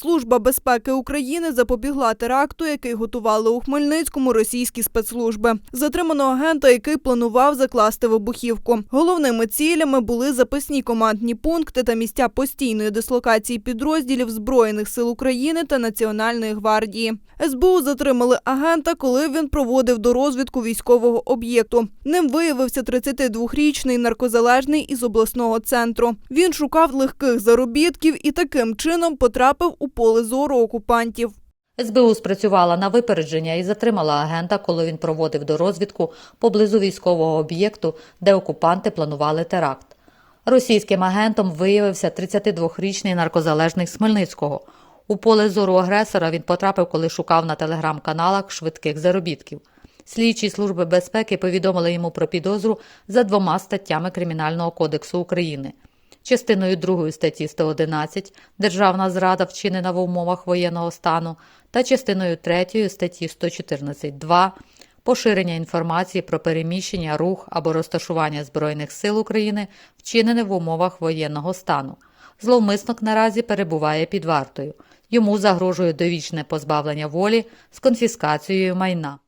Служба безпеки України запобігла теракту, який готували у Хмельницькому російські спецслужби. Затримано агента, який планував закласти вибухівку. Головними цілями були запасні командні пункти та місця постійної дислокації підрозділів збройних сил України та Національної гвардії. СБУ затримали агента, коли він проводив дорозвідку військового об'єкту. Ним виявився 32-річний наркозалежний із обласного центру. Він шукав легких заробітків і таким чином потрапив у поле зору окупантів. СБУ спрацювала на випередження і затримала агента, коли він проводив дорозвідку поблизу військового об'єкту, де окупанти планували теракт. Російським агентом виявився 32-річний наркозалежний з Хмельницького. У поле зору агресора він потрапив, коли шукав на телеграм-каналах швидких заробітків. Слідчі служби безпеки повідомили йому про підозру за двома статтями Кримінального кодексу України. Частиною 2 статті 111 Державна зрада вчинена в умовах воєнного стану та частиною 3 статті 114.2 Поширення інформації про переміщення, рух або розташування Збройних сил України вчинене в умовах воєнного стану. Зловмисник наразі перебуває під вартою. Йому загрожує довічне позбавлення волі з конфіскацією майна.